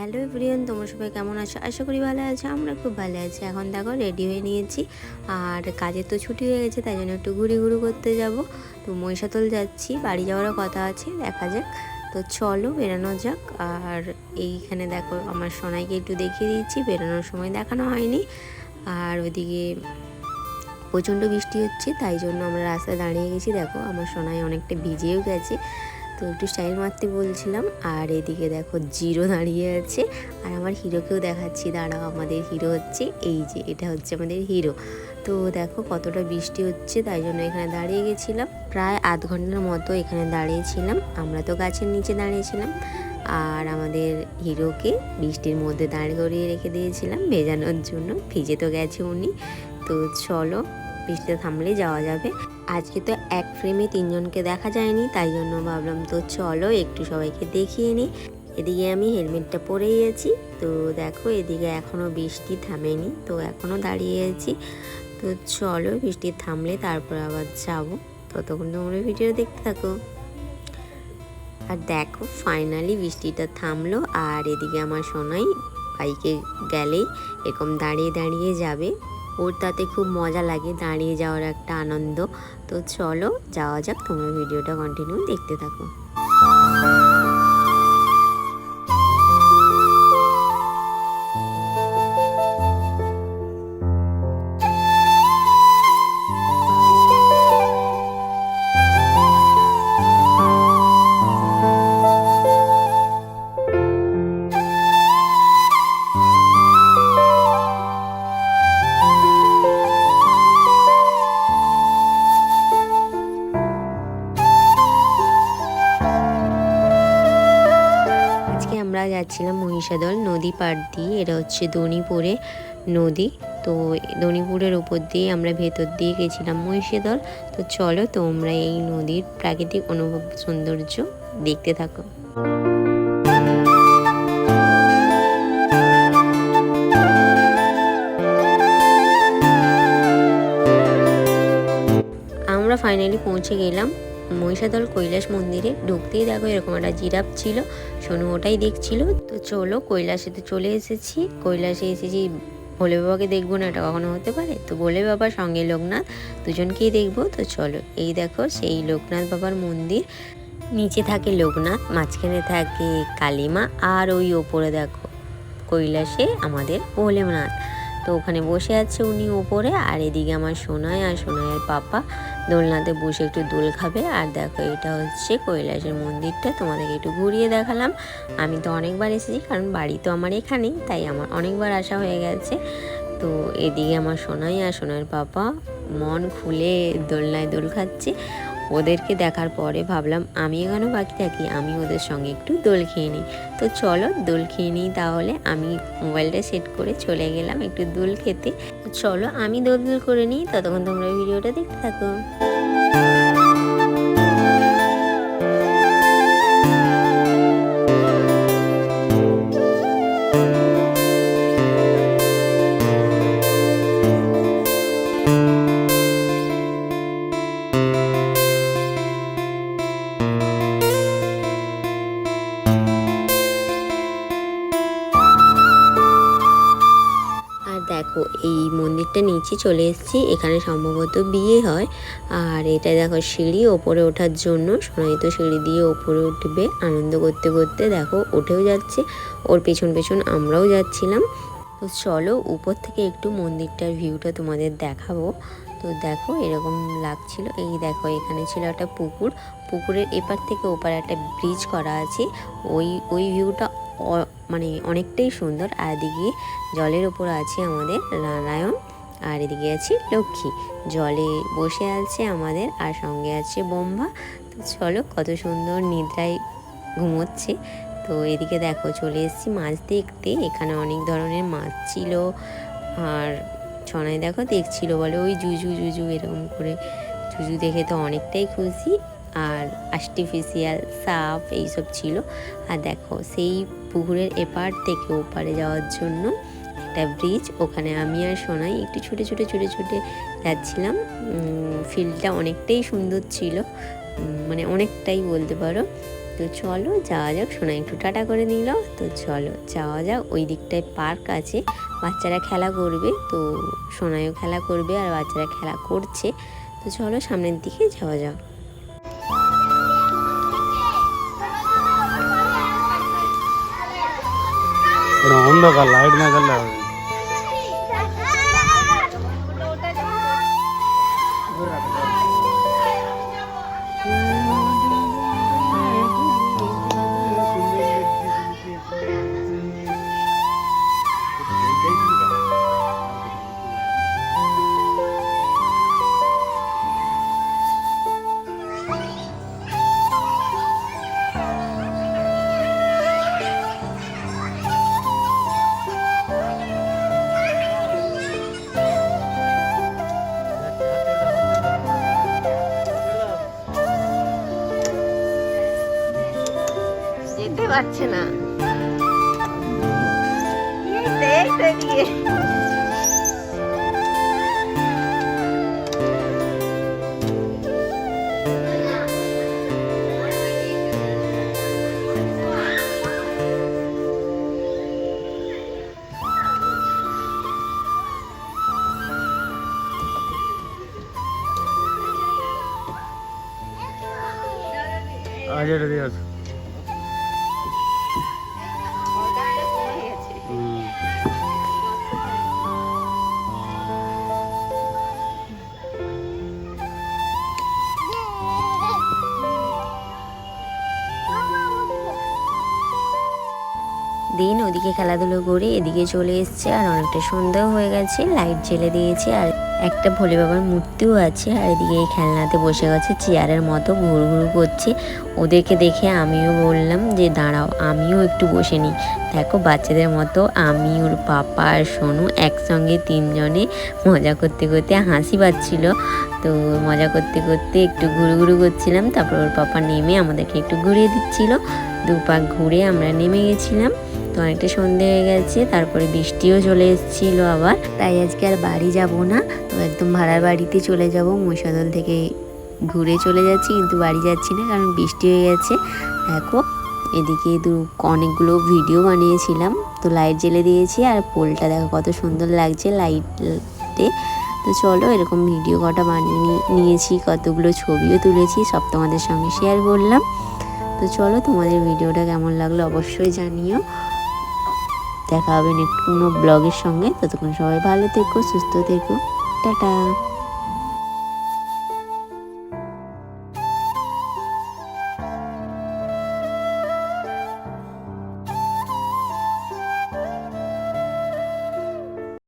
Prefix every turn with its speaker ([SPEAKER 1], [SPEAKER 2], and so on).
[SPEAKER 1] Hello everyone, তোমরা সবাই কেমন আছো? আশা করি ভালো আছো, আমরা খুব ভালো আছি। এখন দেখো রেডি হয়ে নিয়েছি। আর কাজের তো ছুটি হয়ে গেছে, তাই জন্য একটু ঘুরি ঘুরি করতে যাব। তো মহিষাতল যাচ্ছি, বাড়ি যাওয়ারও কথা আছে, দেখা যাক। তো চলো বেরানো যাক। আর এইখানে দেখো আমার সোনাইকে একটু দেখিয়ে দিচ্ছি বেরানোর সময় দেখানো হয়নি। আর ওইদিকে প্রচণ্ড বৃষ্টি হচ্ছে, তাই জন্য আমরা রাস্তায় দাঁড়িয়ে গেছি। দেখো আমার সোনাই অনেকটা ভিজেও গেছে। তো একটু স্টাইল মারতে বলছিলাম, আর এদিকে দেখো জিরো দাঁড়িয়ে আছে, আর আমার হিরোকেও দেখাচ্ছি, দাঁড়াও আমাদের হিরো হচ্ছে, এই যে এটা হচ্ছে আমাদের হিরো। তো দেখো কতটা বৃষ্টি হচ্ছে, তাই জন্য এখানে দাঁড়িয়ে গেছিলাম, প্রায় আধ ঘণ্টার মতো এখানে দাঁড়িয়েছিলাম, আমরা তো গাছের নিচে দাঁড়িয়েছিলাম, আর আমাদের হিরোকে বৃষ্টির মধ্যে দাঁড় করিয়ে রেখে দিয়েছিলাম, ভেজানোর জন্য, ভিজে তো গেছে উনি, তো চলো বৃষ্টিটা থামলে যাওয়া যাবে। আজকে তো এক ফ্রেমে তিনজনকে দেখা যায়নি, তাই জন্য ভাবলাম তো চলো একটু সবাইকে দেখিয়ে নিই। এদিকে আমি হেলমেটটা পরেই আছি। তো দেখো, এদিকে এখনও বৃষ্টি থামেনি, তো এখনও দাঁড়িয়ে আছি। তো চলো বৃষ্টি থামলে তারপর আবার যাব। ততক্ষণ তোমরা ভিডিও দেখতে থাকো। আর দেখো ফাইনালি বৃষ্টিটা থামলো, আর এদিকে আমার সোনাই বাইকে গেলেই এরকম দাঁড়িয়ে দাঁড়িয়ে যাবে। ওর তাতে খুব মজা লাগে, দাঁড়িয়ে যাওয়ার একটা আনন্দ। তো চলো, যাওয়া যাক, তোমরা ভিডিওটা কন্টিনিউ দেখতে থাকো। যাচ্ছিলাম মহিষাদল নদী পাড় দিয়ে। এটা হচ্ছে দনিপুরে নদী। তো দনিপুরের উপর দিয়ে আমরা ভেতর দিয়ে গেছিলাম মহিষাদল। তো চলো তোমরা এই নদীর প্রাকৃতিক অনুভব সৌন্দর্য দেখতে থাকো। আমরা ফাইনালি পৌঁছে গেলাম। মহিষাদল কৈলাস মন্দিরে ঢুকতেই দেখো এরকম একটা জিরাফ ছিল। সোনু ওটাই দেখছিল। তো চলো কৈলাসেতে চলে এসেছি। কৈলাসে এসেছি ভোলে বাবাকে দেখব না, এটা কখনো হতে পারে? তো ভোলে বাবার সঙ্গে লোকনাথ দুজনকেই দেখব। তো চলো, এই দেখো সেই লোকনাথ বাবার মন্দির। নিচে থাকে লোকনাথ, মাঝখানে থাকে কালিমা, আর ওই ওপরে দেখো কৈলাসে আমাদের ভোলেনাথ। তো ওখানে বসে আছে উনি ওপরে আর এদিকে আমার সোনায় আর সোনাইয়ের পাপা। দোলনাতে বসে একটু দোল খাবে। আর দেখো, এটা হচ্ছে কৈলাসের মন্দিরটা। তোমাদেরকে একটু ঘুরিয়ে দেখালাম। আমি তো অনেকবার এসেছি, কারণ বাড়ি তো আমার এখানেই, তাই আমার অনেকবার আসা হয়ে গেছে। তো এদিকে আমার সোনাই আর সোনার পাপা, মন খুলে দোলনায় দোল খাচ্ছে। ওদেরকে দেখার পরে ভাবলাম, আমি এখানে বাকি থাকি, আমি ওদের সঙ্গে একটু দোল খেয়ে নিই। তো চলো দোল খেয়ে নিই তাহলে। আমি মোবাইলটা সেট করে চলে গেলাম একটু দোল খেতে। চলো আমি দোল দোল করে নিই, ততক্ষণ তোমরা ভিডিওটা দেখতে থাকো। দেখো, এই মন্দিরটা নিচে চলে এসেছি। এখানে সম্ভবত বিয়ে হয়। আর এটা দেখো সিঁড়ি ওপরে ওঠার জন্য। সোনাই তো সিঁড়ি দিয়ে ওপরে উঠবে আনন্দ করতে করতে। দেখো, উঠেও যাচ্ছে। ওর পেছন পেছন আমরাও যাচ্ছিলাম। তো চলো, উপর থেকে একটু মন্দিরটার ভিউটা তোমাদের দেখাবো। তো দেখো, এরকম লাগছিল। এই দেখো, এখানে ছিল একটা পুকুর। পুকুরের এপার থেকে ওপার একটা ব্রিজ করা আছে। ওই ওই ভিউটা মানে অনেকটাই সুন্দর। আর এদিকে জলের ওপর আছে আমাদের নারায়ণ, আর এদিকে আছে লক্ষ্মী। জলে বসে আছে আমাদের, আর সঙ্গে আছে বোম্বা তো চলো কত সুন্দর নিদ্রায় ঘুমোচ্ছে। তো এদিকে দেখো চলে এসেছি মাছ দেখতে। এখানে অনেক ধরনের মাছ ছিল। আর ছনাই দেখো দেখছিল বলে ওই জুজু জুজু এরকম করে। জুজু দেখে তো অনেকটাই খুশি। আর আর্টিফিশিয়াল সাপ এইসব ছিল। আর দেখো সেই পুকুরের এপার থেকে ওপারে যাওয়ার জন্য একটা ব্রিজ ওখানে আমি আর সোনাই একটু ছুটে ছুটে ছুটে ছুটে যাচ্ছিলাম। ফিল্ডটা অনেকটাই সুন্দর ছিল। মানে অনেকটাই বলতে পারো। তো চলো যাওয়া যাক। সোনা একটু টাটা করে নিল। তো চলো যাওয়া যাক। ওই দিকটায় পার্ক আছে। বাচ্চারা খেলা করবে। তো সোনাইও খেলা করবে আর বাচ্চারা খেলা করছে। তো চলো সামনের দিকে যাওয়া যাক।
[SPEAKER 2] এটা অন্ধকার লাইট না জ্বললে
[SPEAKER 1] পারছে না এই তো এদিকে।
[SPEAKER 2] আজ এটা
[SPEAKER 1] ওদিকে খেলাধুলো করে এদিকে চলে এসছে আর অনেকটা সন্ধ্যাও হয়ে গেছে লাইট জ্বেলে দিয়েছে আর একটা ভোলে বাবার মূর্তিও আছে আর এদিকে এই খেলনাতে বসে গেছে, চেয়ারের মতো ঘুরু ঘুরু করছে। ওদেরকে দেখে আমিও বললাম যে, দাঁড়াও, আমিও একটু বসে নিই। দেখো, বাচ্চাদের মতো আমি, ওর পাপা আর সোনু একসঙ্গে তিনজনে মজা করতে করতে হাসি পাচ্ছিল। তো মজা করতে করতে একটু ঘুরু ঘুরু করছিলাম, তারপর ওর পাপা নেমে আমাদেরকে একটু ঘুরিয়ে দিচ্ছিল। দু পাক ঘুরে আমরা নেমে গেছিলাম। অনেকটা সন্ধে হয়ে গেছে, তারপরে বৃষ্টিও চলে এসেছিল আবার। তাই আজকে আর বাড়ি যাব না, তো একদম ভাড়ার বাড়িতে চলে যাব। মহিষাদল থেকে ঘুরে চলে যাচ্ছি, কিন্তু বাড়ি যাচ্ছি না, কারণ বৃষ্টি হয়ে গেছে। দেখো, এদিকে দু অনেকগুলো ভিডিও বানিয়েছিলাম, তো লাইট জ্বেলে দিয়েছি, আর পোলটা দেখো কত সুন্দর লাগছে লাইটে তো চলো, এরকম ভিডিও কটা বানিয়ে নিয়েছি, কতগুলো ছবিও তুলেছি, সব তোমাদের সঙ্গে শেয়ার করলাম। তো চলো, তোমাদের ভিডিওটা কেমন লাগল অবশ্যই জানিও। দেখা হবে নেক্সট কোনো ব্লগের সঙ্গে। ততক্ষণ সবাই ভালো থেকো সুস্থ থেকো। টাটা।